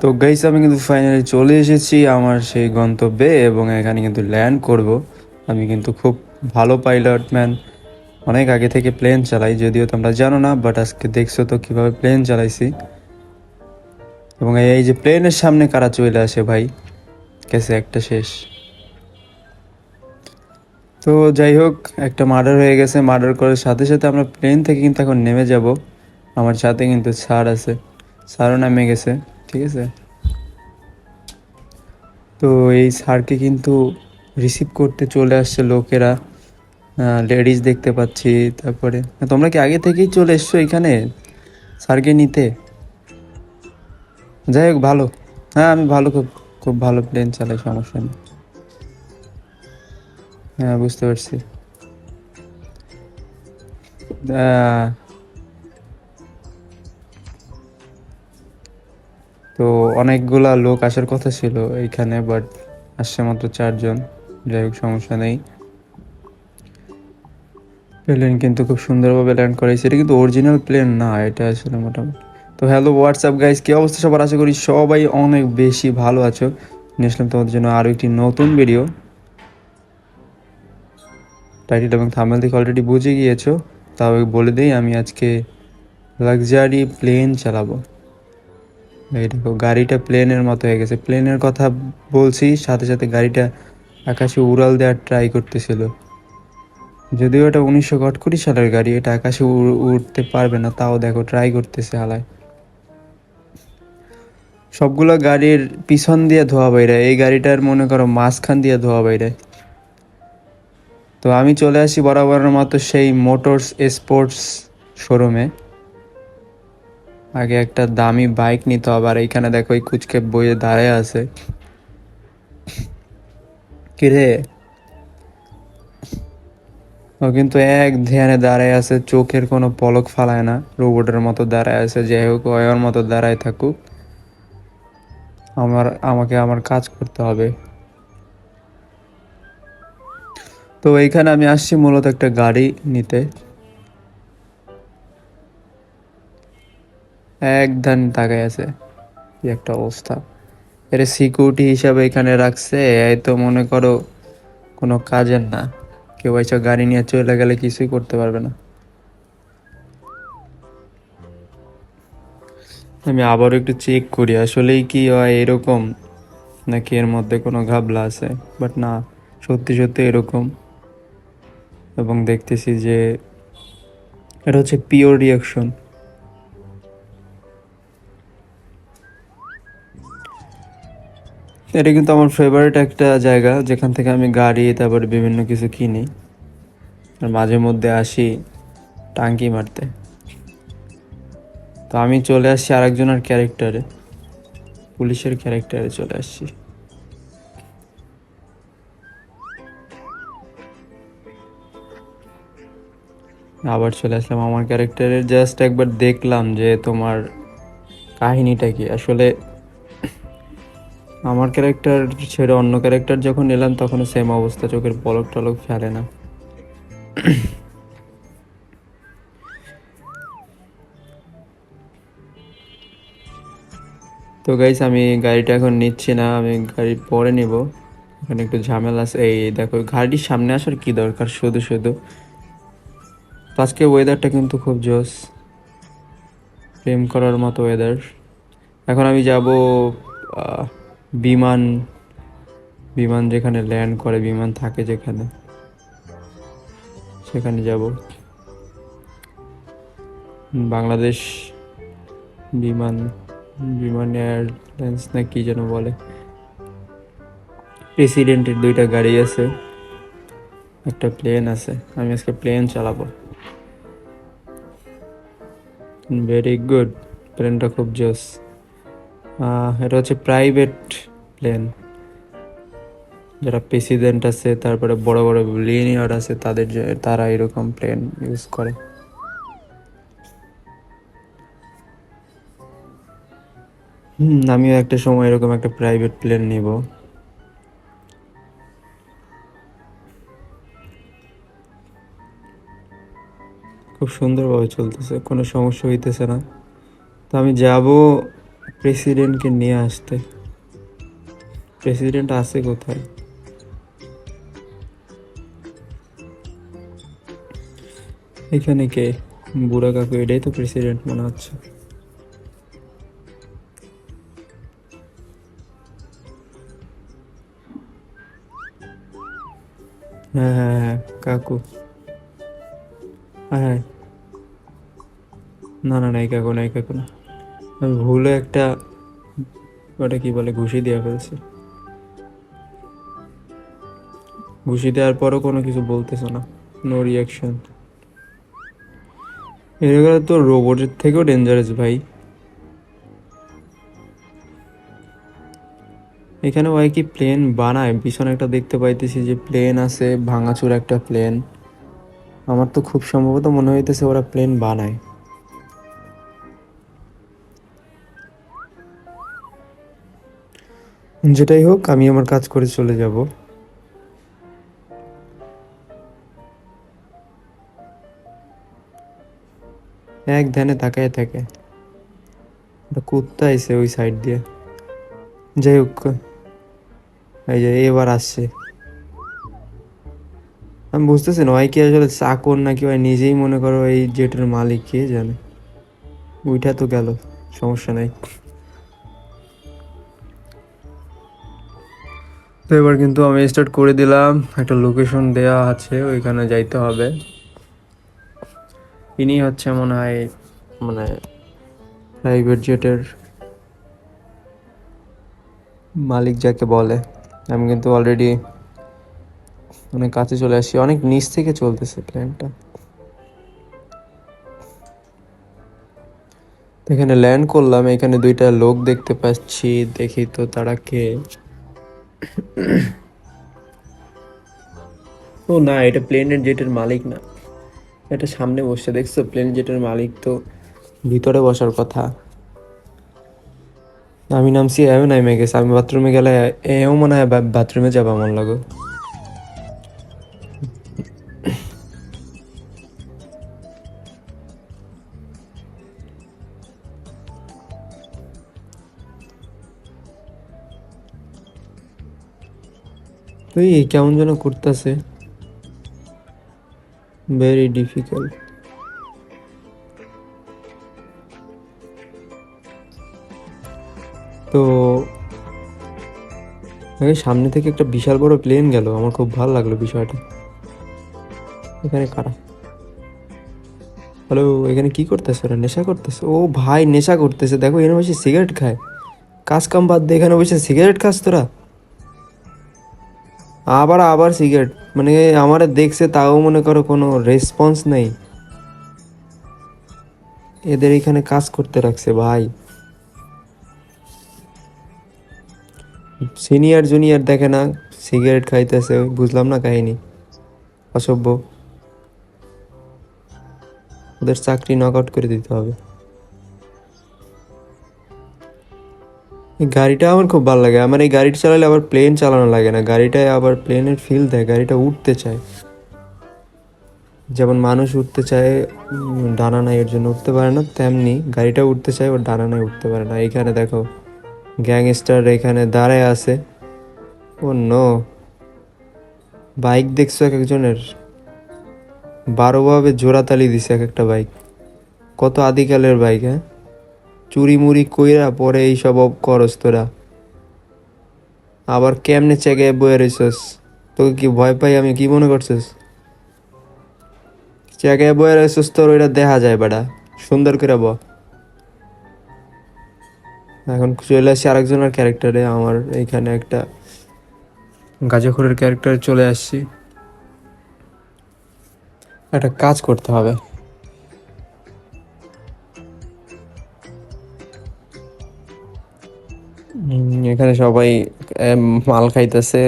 তো গাইস আমি কিন্তু ফাইনালি চলে এসেছি আমার সেই গন্তব্যে এবং এখানে কিন্তু ল্যান্ড করব। আমি কিন্তু খুব ভালো পাইলট ম্যান অনেক আগে থেকে প্লেন চালাই, যদিও তোমরা জানো না বাট আজকে দেখছ তো কীভাবে প্লেন চালাইছি। এবং এই যে প্লেনের সামনে কারা চলে আসে ভাই? কেসে একটা শেষ। তো যাই হোক, একটা মার্ডার হয়ে গেছে। মার্ডার করার সাথে সাথে আমরা প্লেন থেকে কিন্তু এখন নেমে যাব। আমার সাথে কিন্তু ছাড় আছে। ছাড়ও নামে গেছে। ঠিক আছে তো এই স্যারকে কিন্তু রিসিভ করতে চলে আসছে লোকেরা। লেডিস দেখতে পাচ্ছি, তারপরে। তোমরা কি আগে থেকেই চলে এসছো এখানে স্যারকে নিতে? যাই হোক, ভালো। হ্যাঁ আমি ভালো, খুব খুব ভালো প্লেন চালাই, সমস্যা নেই। হ্যাঁ বুঝতে পারছি। তো অনেকগুলা লোক আসার কথা ছিল এইখানে বাট আসছে মাত্র চারজন। যাই হোক, সমস্যা নেই। প্লেন কিন্তু খুব সুন্দরভাবে ল্যান্ড করাইছে। এটা কিন্তু অরিজিনাল প্লেন না, এটা আসলে মোটামুটি। তো হ্যালো হোয়াটসঅ্যাপ গাইজ কী অবস্থা সবার? আশা করি সবাই অনেক বেশি ভালো আছো। নিয়ে আসলাম তোমাদের জন্য আরও একটি নতুন ভিডিও টাইটেল এবং থামেল থেকে অলরেডি বুঝে গিয়েছো। তাও বলে দিই, আমি আজকে লাক্সারি প্লেন চালাবো। এই দেখো, গাড়িটা প্লেনের মতো হয়ে গেছে। প্লেনের কথা বলছি, সাথে সাথে গাড়িটা আকাশে উড়াল দেওয়ার ট্রাই করতেছিল। যদিও এটা উনিশশো কুড়ি সালের গাড়ি, এটা আকাশে উঠতে পারবে না, তাও দেখো ট্রাই করতেছে হালায়। সবগুলো গাড়ির পিছন দিয়ে ধোয়া বাইরে, এই গাড়িটার মনে করো মাঝখান দিয়ে ধোয়া বাইরে। তো আমি চলে আসি বরাবরের মতো সেই মোটরস স্পোর্টস শোরুমে। আগে একটা দামি বাইক নিতে হবে, আর এইখানে দেখো এই কুচকে বইয়ে দাঁড়ায় আছে। কিরে? ও কিন্তু এক ধ্যানে দাঁড়ায় আছে, চোখের কোনো পলক ফালায় না, রোবটের মতো দাঁড়ায় আছে, যাই হোক ওর মতো দাঁড়ায় থাকুক। আমার, আমাকে আমার কাজ করতে হবে। তো এইখানে আমি আসছি মূলত একটা গাড়ি নিতে। এক ধান আছে। কি একটা অবস্থা। এটা সিকিউরিটি হিসাবে এখানে রাখছে এই তো মনে করো কোনো কাজের না। কেউ এসব গাড়ি নিয়ে চলে গেলে কিছুই করতে পারবে না। আমি আবারও একটু চেক করি, আসলেই কি হয় এরকম? নাকি এর মধ্যে কোনো ঘাবলা আছে? বাট না, সত্যি সত্যি এরকম। এবং দেখতেছি যে, এটা হচ্ছে পিওর রিয়াকশন এটা কিন্তু আমার ফেভারিট একটা জায়গা, যেখান থেকে আমি গাড়ি, তারপরে বিভিন্ন কিছু কিনি। আর মাঝে মধ্যে আসি টাঙ্কি মারতে। তো আমি চলে আসছি আরেকজনের ক্যারেক্টারে পুলিশের ক্যারেক্টারে চলে আসছি। আবার চলে আসলাম আমার ক্যারেক্টারের জাস্ট একবার দেখলাম যে তোমার কাহিনীটা কি? আসলে আমার ক্যারেক্টার ছেড়ে অন্য ক্যারেক্টার যখন এলাম, তখনও সেম অবস্থা, চোখের পলক টলক ফেলে না। তো গাইস আমি গাড়িটা এখন নিচ্ছি না, আমি গাড়ি পরে নিব। এখানে একটু ঝামেলা আছে। এই দেখো, গাড়ির সামনে আসার কি দরকার? শুধু শুধু। আজকে ওয়েদারটা কিন্তু খুব জোস। প্রেম করার মতো ওয়েদার এখন আমি যাব বিমান বিমান যেখানে ল্যান্ড করে, বিমান থাকে যেখানে। সেখানে যাব। বাংলাদেশ বিমান বিমান এয়ারলাইন্স না কি যেন বলে। প্রেসিডেন্টের দুইটা গাড়ি আছে। একটা প্লেন আছে। আমি আজকে প্লেন চালাবো। ভেরি গুড প্লেনটা খুব জোস। এটা হচ্ছে প্রাইভেট প্লেন। যারা প্রেসিডেন্ট আছে, তারপরে বড় বড় বিলিয়নিয়ার আছে, তাদের তারা এরকম প্লেন ইউজ করে। হুম, আমিও একটা সময় এরকম একটা প্রাইভেট প্লেন নিব। খুব সুন্দরভাবে চলতেছে, কোনো সমস্যা হইতেছে না। তো আমি যাব প্রেসিডেন্টকে নিয়ে আসতে। প্রেসিডেন্ট আছে কোথায়? এখানে কে? বুড়া কাকু, এটাই তো প্রেসিডেন্ট মনে হচ্ছে। হ্যাঁ হ্যাঁ হ্যাঁ কাকু। হ্যাঁ না না নাই কাকু নাই কাকু না। ভুলে একটা, ওটা কি বলে, ঘুষি দেওয়া ফেলছি। ঘুষি দেওয়ার পরও কোনো কিছু বলতেছে না। নো রিয়াকশন এগুলো তো রোবটের থেকেও ডেঞ্জারাস ভাই। এখানে ওই কি প্লেন বানায়? পিছনে একটা দেখতে পাইতেছি যে প্লেন আছে, ভাঙাচুর একটা প্লেন আমার তো খুব সম্ভবত মনে হইতেছে ওরা প্লেন বানায়। যেটাই হোক, আমি আমার কাজ করে চলে যাব। এক ধ্যানে তাকায় থাকে। কুত্তা আইছে ওই সাইড দিয়ে। যাই হোক, এই যে এবার আসছে। আমি বুঝতেছি না, ওই কি আসলে চাকর নাকি ওই নিজেই মনে করো এই জেটের মালিক, কে জানে। ওইটা তো গেল, সমস্যা নাই। তো এবার কিন্তু আমি স্টার্ট করে দিলাম, একটা লোকেশন দেয়া আছে, ওইখানে যাইতে হবে। ইনি হচ্ছে মনে হয় মানে প্রাইভেট জেটের মালিক যাকে বলে। আমি কিন্তু অলরেডি অনেক কাছে চলে আসি। অনেক নিচ থেকে চলতেছে প্লেনটা এখানে ল্যান্ড করলাম। এখানে দুইটা লোক দেখতে পাচ্ছি। দেখি তো তারা কে। ও না, এটা প্লেনের জেটের মালিক না। এটা সামনে বসে দেখছ প্লেন জেটের মালিক তো ভিতরে বসার কথা। আমি নামছি এও নামে গেছে, আমি বাথরুমে গেলে এও মনে হয় বাথরুমে যাব আমার লাগো। তুই কেমন যেন করতেছে। ভেরি ডিফিকাল্ট তো সামনে থেকে একটা বিশাল বড় প্লেন গেল। আমার খুব ভালো লাগল বিষয়টা। এখানে কারা? হ্যালো এখানে কি করতেছে ওরা? নেশা করতেছে? ও ভাই, নেশা করতেছে। দেখো, এখানে বসে সিগারেট খায়। কাজ কাম বাদ দিয়ে এখানে বসে সিগারেট খাস তোরা। আবার আবার সিগারেট মানে আমার দেখছে, তাও মনে করো কোনো রেসপন্স নেই। এদের এখানে কাজ করতে রাখছে, ভাই। সিনিয়র জুনিয়র দেখে না সিগারেট খাইতেছে, বুঝলাম না কাহিনী। অসভ্য। ওদের চাকরি নক আউট করে দিতে হবে। গাড়িটা আমার খুব ভালো লাগে। আমার এই গাড়িটা চালালে আবার প্লেন চালানো লাগে না। গাড়িটায় আবার প্লেনের ফিল দেয়, গাড়িটা উঠতে চায়। যেমন মানুষ উঠতে চায় ডানা নাই এর জন্য উঠতে পারে না, তেমনি গাড়িটা উঠতে চায়, ওর ডানা নাই, উঠতে পারে না। এখানে দেখো গ্যাংস্টার এখানে দাঁড়ায় আছে। ও নো বাইক দেখছ এক একজনের? বারোভাবে জোড়াতালি দিছে এক একটা বাইক কত আদিকালের বাইক হ্যাঁ? চুরি মুড়ি কইরা পরে এইসব করস তোরা। আবার কেমনে চেগে বয়ে রইছস? তোকে কি ভয় পাই? আমি কি মনে করছিস? চেগে বয়ে রইছস তোর, ওইটা দেখা যায় বেটা। সুন্দর করে ব। এখন চলে আসছি আরেকজনের ক্যারেক্টারে, আমার এইখানে একটা গাজাখুরের ক্যারেক্টারে চলে আসছি। একটা কাজ করতে হবে। এখানে সবাই মাল খাইতেছে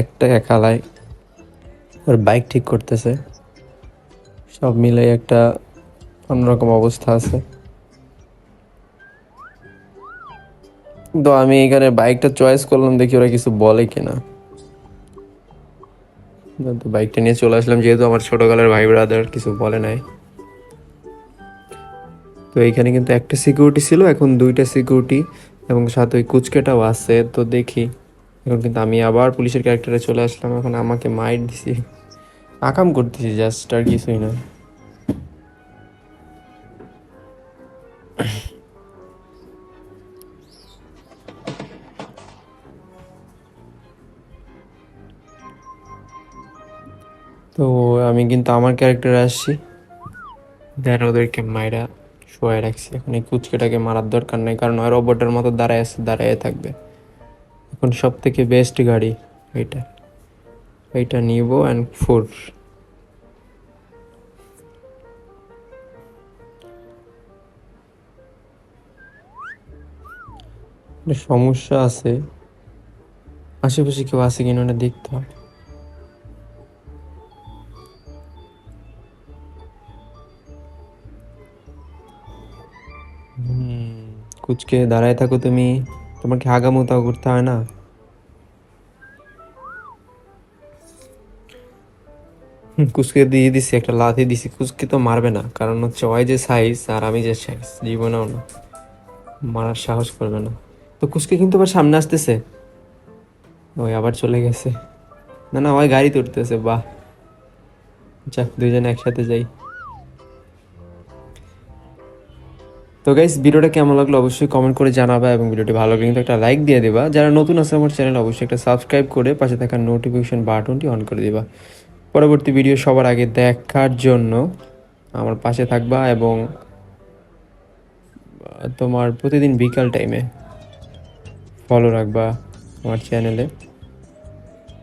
একটা একালায় ওর বাইক ঠিক করতেছে। সব মিলে একটা অন্যরকম অবস্থা আছে। তো আমি এখানে বাইকটা চয়েস করলাম, দেখি ওরা কিছু বলে কিনা। তো বাইকটা নিয়ে চলে আসলাম, যেহেতু আমার ছোটকালের ভাই ব্রাদার কিছু বলে নাই। তো এইখানে কিন্তু একটা সিকিউরিটি ছিল, এখন দুইটা সিকিউরিটি এবং সাথে ওই কুচকেটাও আছে, তো দেখি। এখন কিন্তু আমি আবার পুলিশের ক্যারেক্টারে চলে আসলাম, এখন আমাকে মাইট দিছি। আকাম করতেছি জাস্ট আর কিছুই না। তো আমি কিন্তু আমার ক্যারেক্টারে আসছি। দেন ওদেরকে মাইরা শোয়াই রাখছি। এখন এই কুচকেটাকে মারার দরকার নেই, কারণ ওই রোবটের মতো দাঁড়ায় আছে, দাঁড়ায় থাকবে। এখন সব থেকে বেস্ট গাড়ি এইটা। এইটা নিব অ্যান্ড ফোর সমস্যা আছে। আশেপাশে কেউ আছে কিনা দেখতে হবে। কুচকে দাঁড়ায় থাকো তুমি। তোমাকে কি হাগামুতাও করতে হয় না। কুচকে দিয়ে দিছি, একটা লাথি দিছি। কুচকে তো মারবে না, কারণ হচ্ছে ওই যে সাইজ আর আমি যে সাইজ জীবনেও না। মারার সাহস করবে না। তো কুচকে কিন্তু আবার সামনে আসতেছে। ওই আবার চলে গেছে। না না, ওই গাড়ি তুলতেছে বাহ। যাক, দুইজনে একসাথে যাই। তো গাইস ভিডিওটা কেমন লাগল অবশ্যই কমেন্ট করে জানাবা এবং ভিডিওটি ভালো লাগলে কিন্তু একটা লাইক দিয়ে দেবা। যারা নতুন আছে আমার চ্যানেল অবশ্যই একটা সাবস্ক্রাইব করে পাশে থাকা নোটিফিকেশন বাটনটি অন করে দিবা। পরবর্তী ভিডিও সবার আগে দেখার জন্য আমার পাশে থাকবা এবং তোমার প্রতিদিন বিকাল টাইমে ফলো রাখবা আমার চ্যানেলে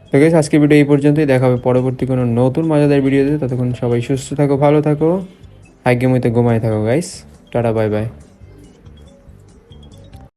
তো গাইস আজকে ভিডিও এই পর্যন্তই। দেখা হবে পরবর্তী কোনো নতুন মজাদার ভিডিওতে ততক্ষণ সবাই সুস্থ থাকো, ভালো থাকো। আগে মতো ঘুমাই থাকো গাইস टाटा बाय बाय